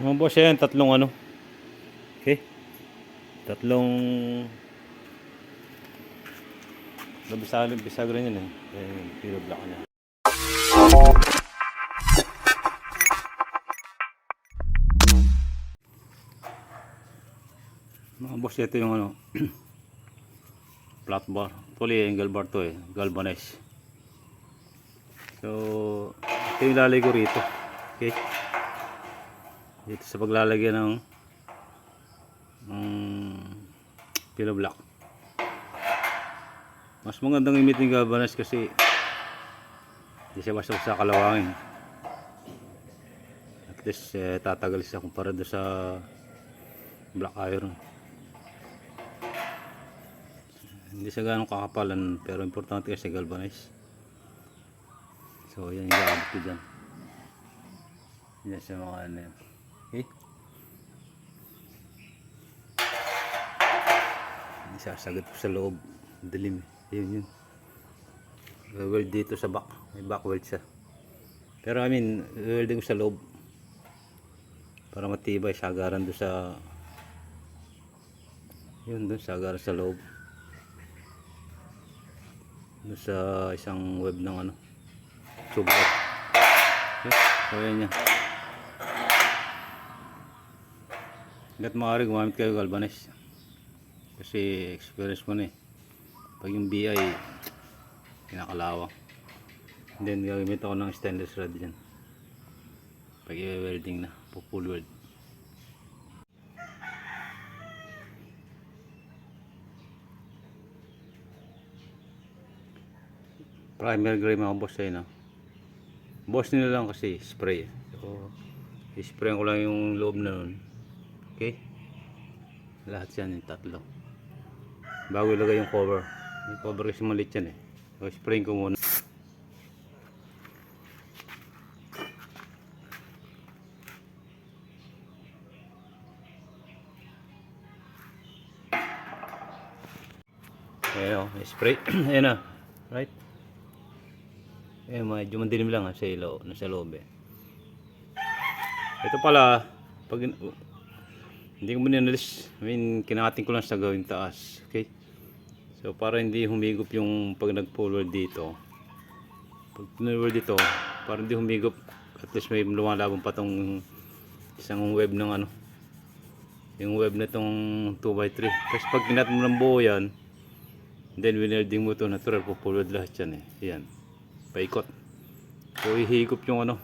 Mga boss yan, tatlong ano. Okay. Tatlong Bisag, bisag rin yun eh. Eh, black niya. Mga boss, ito yung ano. flat bar. Actually, angle bar to eh. Galvanized. So, ito yung lalagay ko rito. Okay. Dito sa paglalagyan ng um, pillow block. Mas magandang gamitin galvanized kasi hindi siya basta sa kalawangin. At least eh, tatagal siya kumpara doon sa black iron. Hindi siya ganong kakapalan pero importante kasi galvanized. So yan yung gaabot ko dyan. Yan sa mga ano yan. Okay? Isasagot ko sa loob. Dilim. Yun yun. Weld dito sa back. May back weld siya. Pero I mean, welding ko sa loob. Para matibay, sagaran doon sa yun doon, sagaran sa loob. Doon sa isang web ng ano. Subat. Okay? So yan yan. Hanggat maaari gumamit kayo galvanize. Kasi experience ko na eh. Pag yung BI kinakalawang. And then gagamit ako ng stainless rod dyan. Pag i-welding na, po full weld. Primer gray mga boss ay no. Boss nila lang kasi spray. So, i-spray ko lang yung loob na nun. Okay? Lahat yan yung tatlo. Bago ilagay yung cover. Yung cover kasi maliit yan eh. So, spray ko muna. Ayan o, spray. Ayan na. Right? Ayan, medyo mandilim lang ha, sa ilaw, nasa loob eh. Ito pala, pag hindi ko muna inalis, I mean, kinakating ko lang sa gawing taas. Okay? So, para hindi humigop yung pag nag-forward dito. Pag forward dito, para hindi humigop, at least may lumalabang pa tong isang web ng ano, yung web na tong 2x3. Tapos pag kinat mo ng buo yan, then winelding mo to natural, po-forward lahat yan eh. Yan. Paikot. So, ihigop yung ano,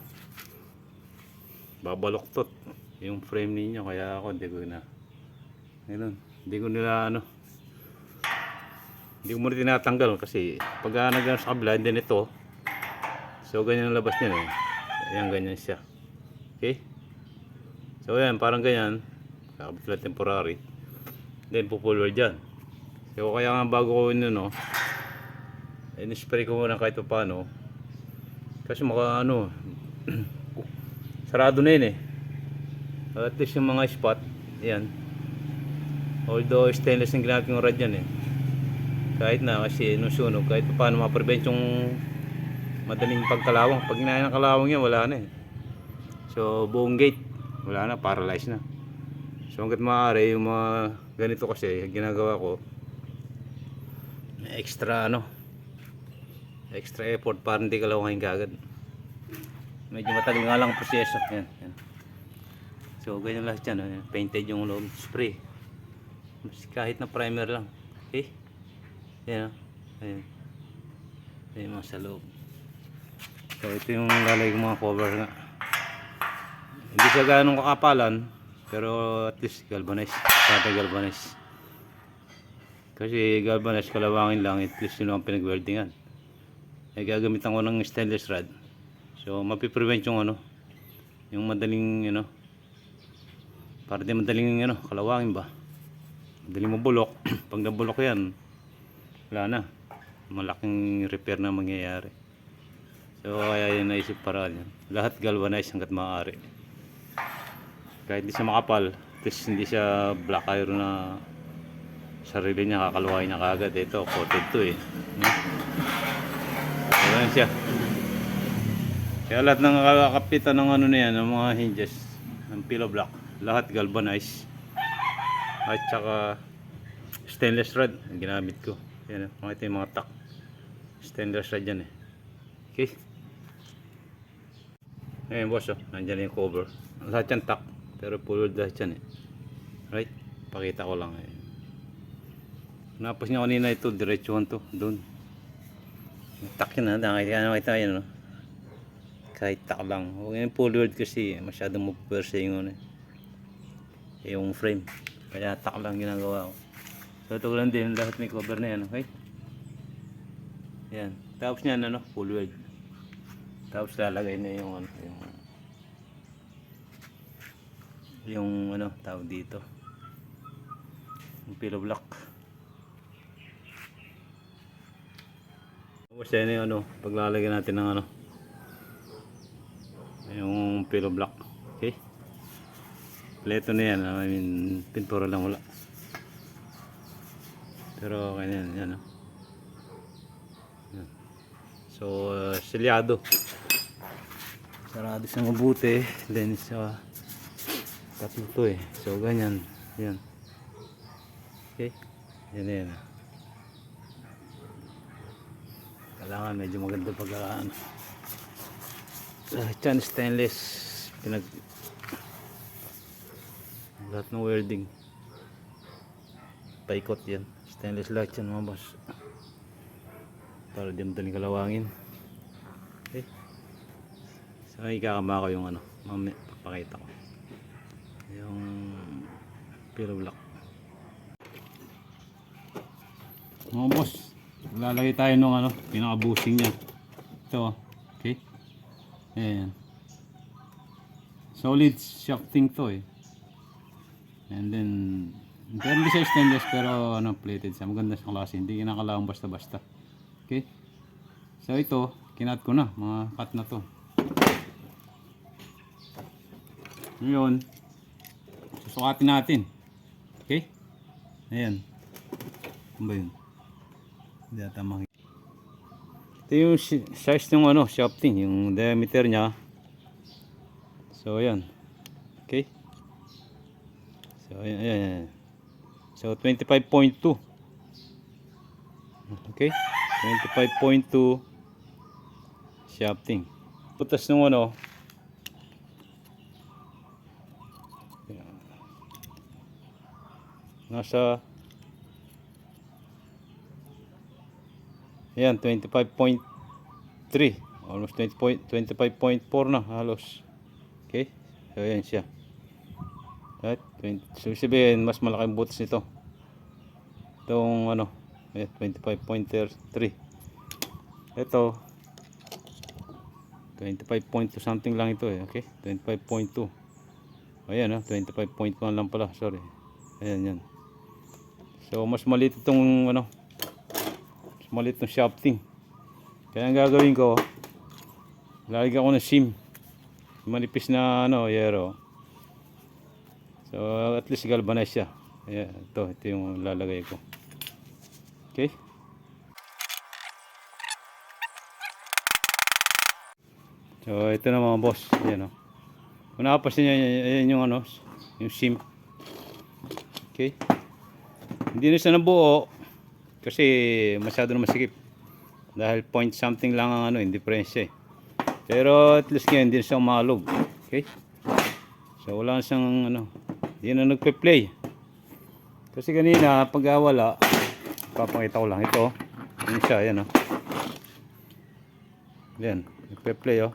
babaloktot yung frame ninyo kaya ako hindi ko na ganun hindi ko nila ano hindi ko muna tinatanggal kasi pag uh, nag sa kabila din ito so ganyan ang labas niya eh. Ayan ganyan siya. Okay? So ayan parang ganyan. Kakabit lang temporary. Then pupulward dyan. So kaya nga bago ko yun no in-spray ko muna kahit pa paano. Kasi maka ano sarado na yun eh. At least yung mga spot yan although stainless yung yung rod yan eh kahit na kasi nung sunog kahit pa paano ma-prevent yung madaling pagkalawang. Pag ginaya ng kalawang yan wala na eh. So buong gate wala na paralyzed na. So hanggat maaari yung mga ganito kasi ginagawa ko extra ano extra effort para hindi kalawangin kagad medyo matagal nga lang ang proseso. Yan, yan. so ganyan lahat yan oh. painted yung loob spray. Kahit na primer lang yan oh. ayan ayan mga sa loob so ito yung lalagay ko mga cover nga hindi siya ganong kakapalan pero at least galvanized kata galvanized kasi galvanized kalawangin lang at least yun ang pinag-weldingan ay gagamitan ko ng stainless rod So, mapiprevent yung ano, yung madaling, ano, para di madaling, ano, kalawangin ba. Madaling mabulok. Pag nabulok yan, wala na. Malaking repair na mangyayari. So, kaya yun naisip paraan yan. Lahat galvanized hanggat maaari. Kahit di siya makapal, least hindi siya black iron na sarili niya, kakalawangin niya kagad. Ito, coated to eh. Hmm? Yan siya. Kaya lahat ng kakakapitan ng ano na yan, ng mga hinges, ng pillow block. Lahat galvanized. At saka stainless rod ang ginamit ko. Yan, ito yung mga tak. Stainless rod yan eh. Okay. Ngayon boss, oh, nandyan yung cover. Lahat yan tak. Pero full wood lahat yan eh. Right? Pakita ko lang eh. Napos niya kanina ito, diretsuhan to, doon. Tak yun ha, nakita nakita yan no. Kahit tak lang. Huwag yung full wood kasi masyadong magpwersa yung ano eh. Yung frame. Kaya tak lang ginagawa ko. Lang din, lahat may cover na yan, okay? Yan. Tapos niyan ano, full wood. Tapos lalagay na yung ano, yung yung ano, tawag dito. Yung pillow block. Tapos yan yung ano, paglalagay natin ng ano, yung pillow block. Okay? Pleto na yan. I mean, pintura lang wala. Pero okay yan. Yan, oh. Yan. So, uh, selyado. Sarado siya mabuti. Then, sa tatlo to eh. So, ganyan. Yan. Okay? Yan yan. Kailangan medyo maganda pagkakaan. Lahat yan stainless. Pinag... Lahat ng welding. Paikot yan. Stainless lahat yan mga boss. Para di madaling kalawangin. Okay. So ikakama ko yung ano. Mamaya papakita ko. Yung pillow block. Mga boss. Lalagay tayo ng ano. Pinaka-busing niya. Ito. oh. Okay. Ayan. Solid shafting to eh. And then, hindi siya stainless pero ano, plated siya. Maganda sa klase. Hindi kinakalawang basta-basta. Okay? So ito, kinat ko na. Mga cut na to. Ngayon, susukatin natin. Okay? Ayan. Ano ba yun? Hindi ata makikita. Ito yung si- size ng ano, shafting, yung diameter niya. So, ayan. Okay? So, ayan, ayan, ayan. So, 25.2. Okay? 25.2 shafting. Putas nung ano, nasa Ayan, 25.3. Almost 20 point, 25.4 na halos. Okay? So, ayan siya. Right? 20, so, sabihin, mas malaking butas nito. Itong, ano, ayan, 25.3. Ito, 25.2 something lang ito eh. Okay? 25.2. Ayan, ah, 25.1 lang pala. Sorry. Ayan, yan. So, mas maliit itong, ano, mas maliit ng shafting. Kaya ang gagawin ko, lalagyan ko ng sim. Manipis na ano, yero. So at least galvanize siya. Ayan, ito, ito yung lalagay ko. Okay? So ito na mga boss. Ayan o. Kung nakapasin nyo, ayan yung ano, yung sim. Okay? Hindi na siya nabuo kasi masyado na masikip. Dahil point something lang ang ano, yung diferensya eh. Pero at least ngayon, hindi na siya umalog. Okay? So wala na siyang ano, hindi na nagpe-play. Kasi kanina, pag wala, papakita ko lang ito. Yan siya, yan oh. Yan, nagpe-play oh.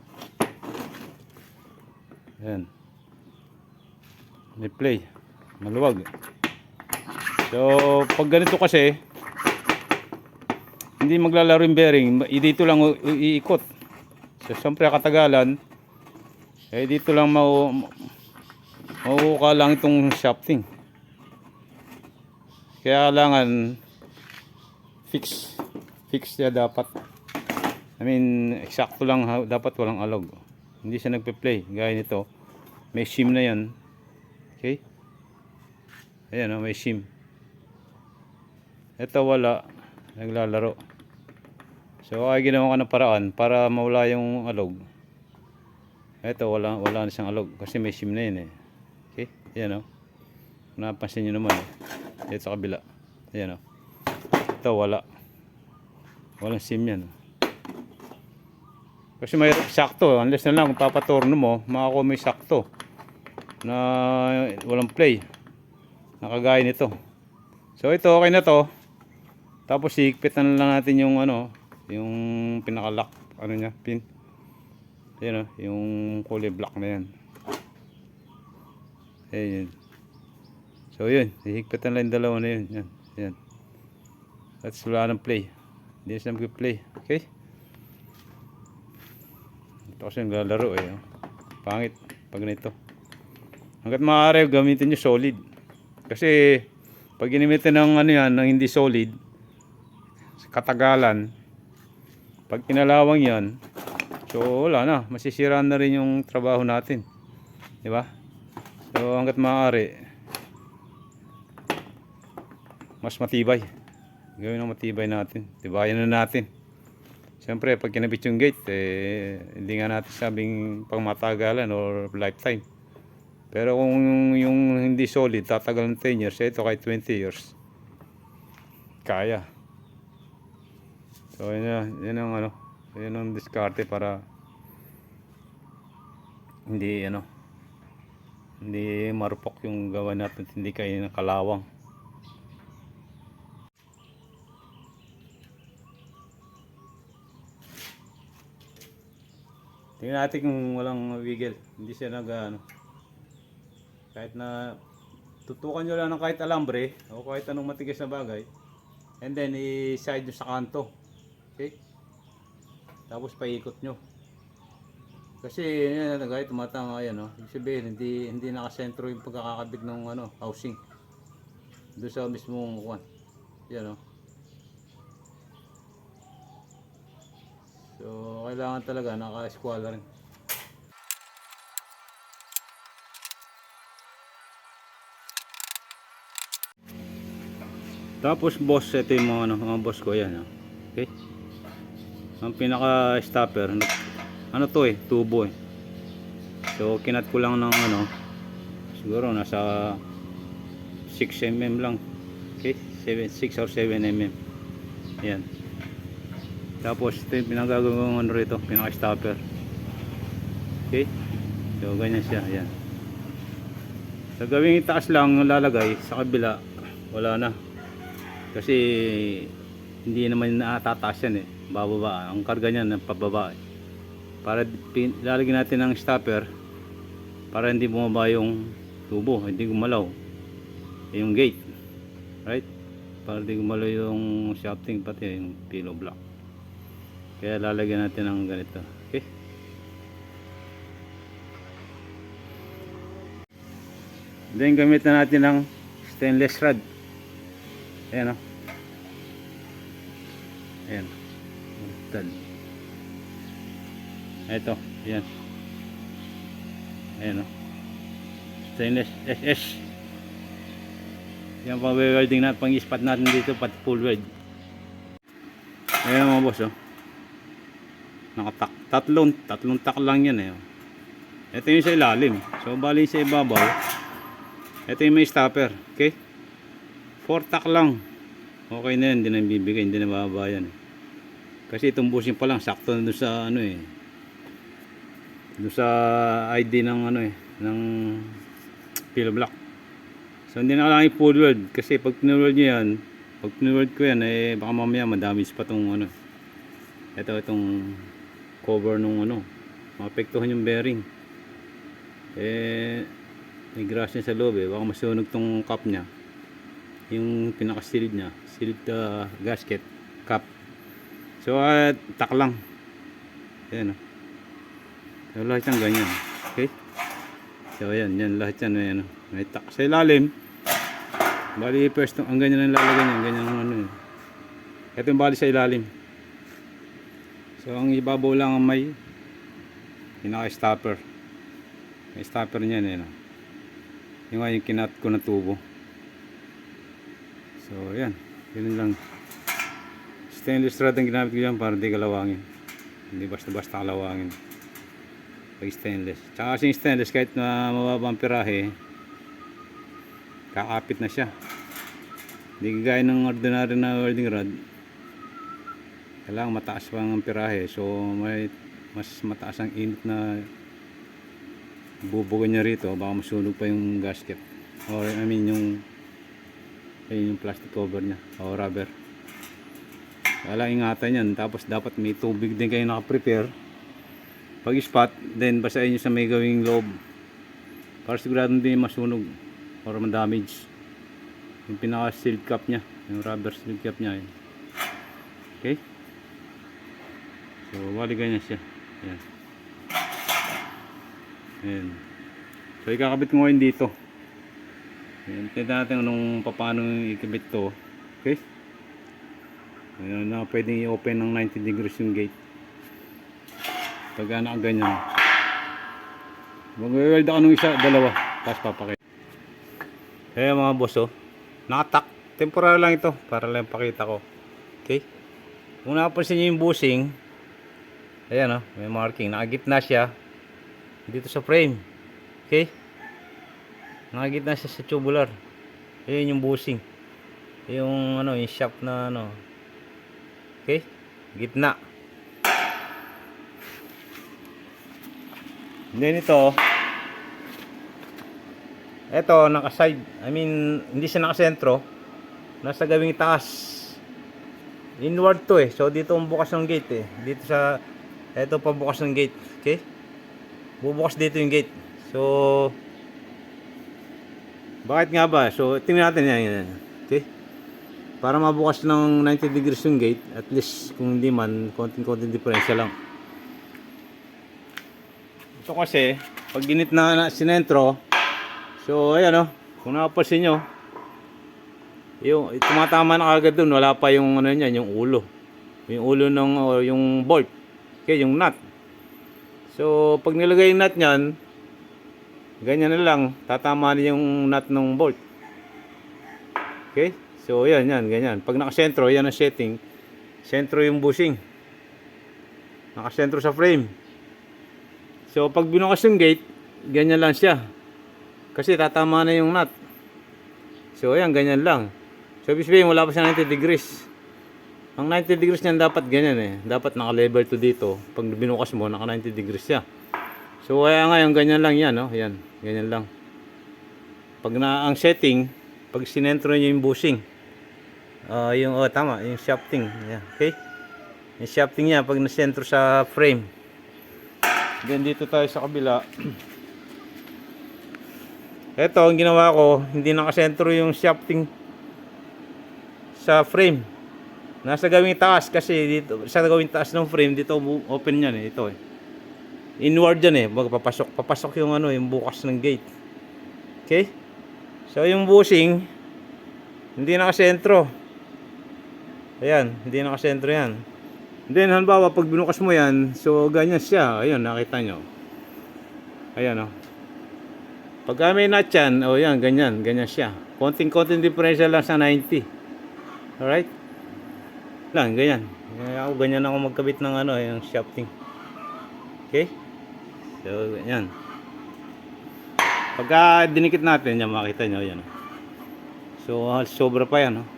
Yan. May play. Maluwag. So, pag ganito kasi, hindi maglalaro yung bearing, dito lang iikot. So, siyempre katagalan, eh dito lang mau mauuka lang itong shafting. Kaya kailangan fix fix siya dapat. I mean, eksakto lang dapat walang alog. Hindi siya nagpe-play gaya nito. May shim na 'yan. Okay? Ayan oh, may shim. Ito wala. Naglalaro. So ay ginawa ko ng paraan para mawala yung alog. Ito wala wala na siyang alog kasi may sim na yun eh. Ayan o. Napansin nyo naman eh. Dito sa kabila. Ayan o. Ito wala. Walang sim yan. oh. Kasi may sakto. Unless na lang kung papatorno mo, makakuha yung sakto. Na walang play. Nakagaya nito. So ito okay na to. Tapos higpitan lang natin yung ano, yung pinaka-lock ano niya, pin. Yan oh, yung kulay black na yan. Ayan. So yun, hihigpitan lang yung dalawa na yun. Yan, yan. At wala ng play. Hindi siya mag-play. Okay? Ito kasi naglalaro eh. oh. Pangit pag ganito. Hanggat maaari gamitin nyo solid. Kasi pag ginamitan ng ano yan, ng hindi solid, katagalan, pag kinalawang yan, so wala na, masisiraan na rin yung trabaho natin. Di ba? So hanggat maaari, mas matibay. Gawin ang matibay natin. Tibayan na natin. Siyempre, pag kinabit yung gate, eh, hindi nga natin sabing pangmatagalan or lifetime. Pero kung yung, hindi solid, tatagal ng 10 years, ito kahit 20 years. Kaya. So, yun, yun ang ano, yun ang diskarte para hindi ano, hindi marupok yung gawa natin, hindi kayo ng kalawang. Tingnan natin kung walang wiggle. Hindi siya nag ano. Kahit na tutukan nyo lang ng kahit alambre o kahit anong matigas na bagay. And then i-side nyo sa kanto. Okay? Tapos paikot nyo. Kasi yan kahit tumatama yan no. Ibig sabihin hindi hindi nakasentro yung pagkakakabit ng ano, housing. Doon sa mismong kuwan. Yan no. So, kailangan talaga naka-eskwala rin. Tapos boss, ito yung mga, ano, mga boss ko yan. ah. Okay? Ang pinaka stopper, ano, to eh, tubo eh. So, kinat ko lang ng ano, siguro nasa 6 mm lang. Okay? 7, 6 or 7 mm. Yan. Tapos ito yung pinagagawang ano rito, pinaka-stopper. Okay? So ganyan siya, ayan. Sa gawing itaas lang lalagay, sa kabila, wala na. Kasi hindi naman natataas yan eh, bababa. Ang karga niyan pababa eh. Para lalagyan natin ng stopper para hindi bumaba yung tubo, hindi gumalaw. Eh, Yung gate. Right? Para hindi gumalaw yung shafting pati yung pillow block. Kaya lalagyan natin ng ganito. Okay? Then gamitan natin ng stainless rod. Ayan o. Ayan. Tad. Ito. Ayan. Ayan o. Stainless SS. Yan pang welding natin, pang ispat natin dito, pati full weld. Ayan mga boss oh. Nakatak. Tatlong, tatlong tak lang yan eh. oh. Ito yung sa ilalim. So, bali sa ibabaw. Ito yung may stopper. Okay? Four tak lang. Okay na yan. Hindi na bibigay. Hindi na bababa yan. eh. Kasi itong bushing pa lang. Sakto na doon sa ano eh. Doon sa ID ng ano eh. Ng pillow block. So, hindi na kailangan i-full weld. Kasi pag pinweld nyo yan, pag pinweld ko yan, eh, baka mamaya madamage pa tong ano. Ito, itong cover nung ano. Maapektuhan yung bearing. Eh, may grasya sa loob eh. Baka masunog tong cap niya. Yung pinaka-sealed niya. Sealed uh, gasket cap. So, uh, tak lang. Ayan o. So, lahat yan ganyan. Okay? So, ayan. Yan, lahat yan. May, ano, may tak sa ilalim. Bali, first, ang ganyan ang lalagyan niya. Ganyan ang ano yun. Ito yung bali sa ilalim. So, ang ibabaw lang ang may pinaka-stopper. May stopper niyan eh. No? Yung nga yung kinat ko na tubo. So, yan. Yun lang. Stainless rod ang ginamit ko dyan para hindi kalawangin. Hindi basta-basta kalawangin. Pag stainless. Tsaka kasi stainless kahit na mababa ang pirahe, kakapit na siya. Hindi gaya ng ordinary na welding rod. Kailangan mataas pa ang pirahe. So may mas mataas ang init na bubugan niya rito. Baka masunog pa yung gasket. Or I mean yung ayun yung plastic cover niya. O rubber. Kailangan ingatan yan. Tapos dapat may tubig din kayo nakaprepare pag spot then basahin nyo sa may gawing loob. Para sigurado hindi masunog. Or ma-damage. Yung pinaka seal cap nya yung rubber seal cap nya yun. okay? So bali ganyan siya. Yan yan so ikakabit ko ngayon dito. Yan tignan natin anong paano ikabit to. Okay? Ayan na pwedeng i-open ng 90 degrees yung gate pag nakaganyan mag-weld ako nung isa, dalawa. Tapos papakita. Eh mga boss oh nakatak temporary lang ito para lang pakita ko. Okay? Kung napansin nyo yung bushing ayan oh may marking. Nakagitna siya dito sa frame. Okay? Nakagitna siya sa tubular. Ayan yung bushing yung ano yung shaft na ano. Okay? Gitna then ito ito naka-side I mean hindi siya nakasentro. Nasa gawing taas. Inward to eh. So dito ang bukas ng gate eh. Dito sa ito pa bukas ng gate. Okay? Bubukas dito yung gate. So bakit nga ba? So tingnan natin yan, yan. okay? Para mabukas ng 90 degrees yung gate at least kung hindi man konting-konting diferensya lang ito kasi pag ginit na, na sinentro so ayan o kung napapansin nyo yung tumatama na agad dun wala pa yung ano niyan yung ulo. Yung ulo ng o yung bolt okay yung nut. So pag nilagay yung nut niyan ganyan na lang tatama na yung nut ng bolt. Okay? So yan yan ganyan. Pag nakasentro yan ang setting. Sentro yung bushing. Nakasentro sa frame so pag binukas yung gate ganyan lang siya. Kasi tatama na yung nut. So ayan ganyan lang. So ibig sabihin wala pa siya 90 degrees. Ang 90 degrees niyan dapat ganyan eh. Dapat naka level to dito. Pag binukas mo naka 90 degrees siya. So kaya ngayon ganyan lang yan no? yan ganyan lang. Pag na ang setting pag sinentro niyo yung bushing ah yung oh tama yung shafting. Yeah, okay? Yung shafting niya pag nasentro sa frame then dito tayo sa kabila Ito, ang ginawa ko, hindi nakasentro yung shafting sa frame. Nasa gawing taas kasi dito, sa gawing taas ng frame, dito open yan eh, ito eh. Inward yan eh, baga papasok, papasok yung ano, yung bukas ng gate. Okay? So yung bushing, hindi nakasentro. Ayan, hindi nakasentro yan. Then, halimbawa, pag binukas mo yan, so ganyan siya. Ayun, nakita nyo. Ayan, oh. Pag may nut yan, o oh, yan, ganyan, ganyan siya. Konting-konting differential lang sa 90. Alright? Lang, ganyan. Kaya ako, ganyan ako magkabit ng ano, yung shafting. Okay? So, ganyan. Pagka dinikit natin, yan, makita nyo, yan. So, sobra pa yan, oh.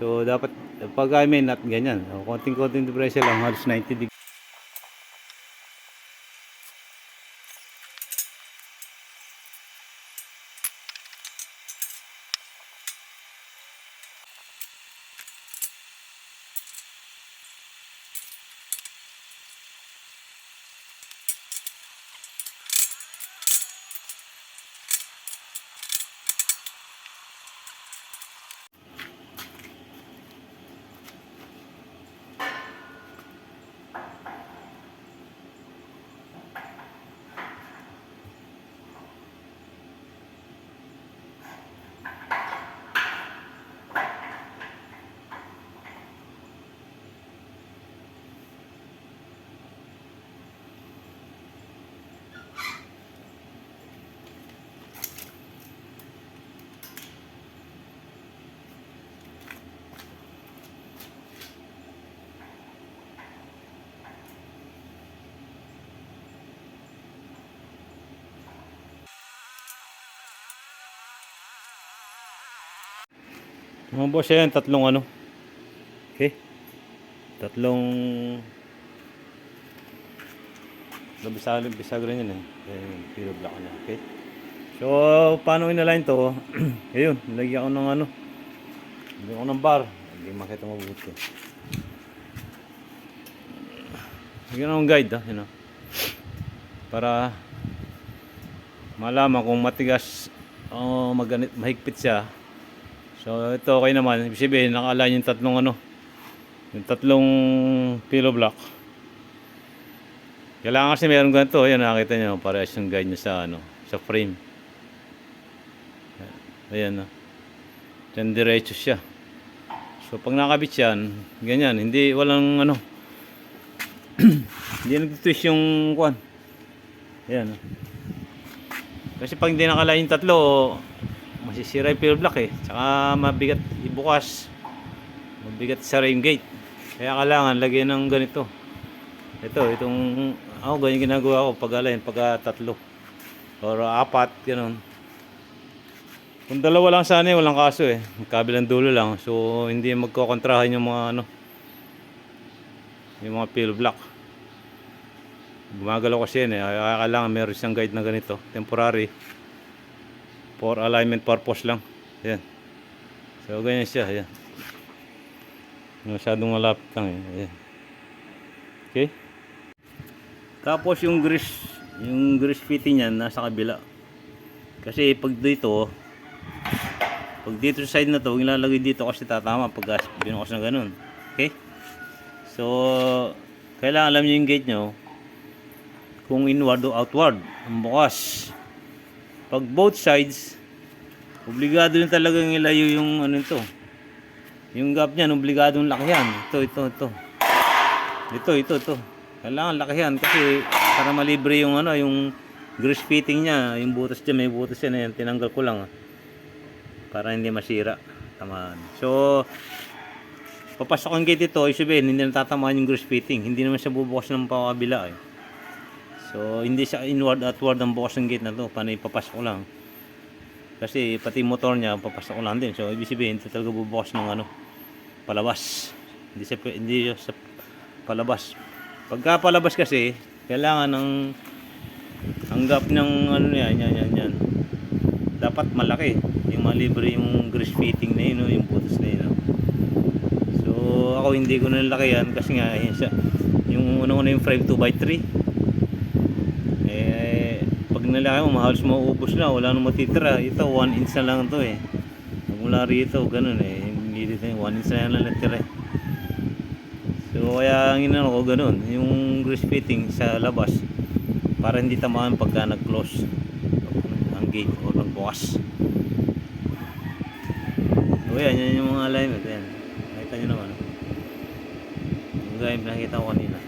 So, dapat, pag may nut, ganyan. Konting-konting differential lang, halos 90 degrees. Mga boss yan, tatlong ano. Okay. Tatlong Bisag, bisag rin yun eh. Yung pure black niya. Okay. So, paano inalign to? Ayun, nilagyan ko ng ano. Nilagyan ko ng bar. Hindi makita mabuti. Lagyan ko ng guide ah, yun ah. Para malaman kung matigas o maganit, mahigpit siya. So, ito okay naman. Ibig sabihin, naka-align yung tatlong ano. Yung tatlong pillow block. Kailangan kasi meron ganito. Ayan, nakita nyo. Parehas yung guide nyo sa, ano, sa frame. Ayan, no. Diyan diretso siya. So, pag nakabit yan, ganyan. Hindi, walang, ano, hindi nag-twist yung, kwan. Ayan, no. Kasi pag hindi nakalain tatlo, masisira yung pillar block eh. Tsaka mabigat ibukas. Mabigat sa rim gate. Kaya kailangan lagyan ng ganito. Ito, itong, ako ganyan ginagawa ko pag alayin, pag ah, tatlo. Or apat, ganun. Kung dalawa lang sana eh, walang kaso eh. Kabilang dulo lang. So, hindi magkokontrahan yung mga ano, yung mga pillar block. Gumagalaw kasi yan eh. Kaya kailangan meron siyang guide na ganito. Temporary. For alignment purpose lang. Ayan. So, ganyan siya. Ayan. Masyadong malapit lang eh. Ayan. Okay. Tapos yung grease, yung grease fitting niyan nasa kabila. Kasi pag dito, pag dito sa side na to, ilalagay dito kasi tatama pag binukas na ganun. Okay? So, kailangan alam niyo yung gate nyo kung inward o outward ang bukas. Pag both sides, obligado din talagang ilayo yung ano ito. Yung gap niyan, obligado yung lakihan. Ito, ito, ito. Ito, ito, ito. Kailangan lakihan kasi para malibre yung ano, yung grease fitting niya, yung butas dyan, may butas yan, yan tinanggal ko lang. ah. Para hindi masira. Tamaan. So, papasok ang gate ito, isabihin, hindi natatamaan yung grease fitting. Hindi naman siya bubukas ng pakabila eh. So, hindi siya inward outward ang bukas gate na to. Paano ipapasok lang. Kasi pati motor niya, papasok lang din. So, ibig sabihin, ito talaga bubukas ng ano, palabas. Hindi siya, hindi siya sa palabas. Pagka palabas kasi, kailangan ng ang gap ng ano yan, yan, yan, yan. Dapat malaki. Yung malibre yung grease fitting na yun, no, yung butas na yun. no. So, ako hindi ko nalaki yan kasi nga, yun siya. Yung una-una yung frame 2x3. Pag nalaki mo, halos mauubos na, wala nang matitira. Ito, 1 inch na lang to eh. Mula rito, ganun eh. Hindi dito, 1 inch na lang natira eh. So, kaya ang inano ko ganun, yung grease fitting sa labas, para hindi tamaan pagka nag-close ang gate o nagbukas. So, yan, yan yung mga alignment. Yan. Nakita nyo naman. Yung gaya yung nakita ko kanina.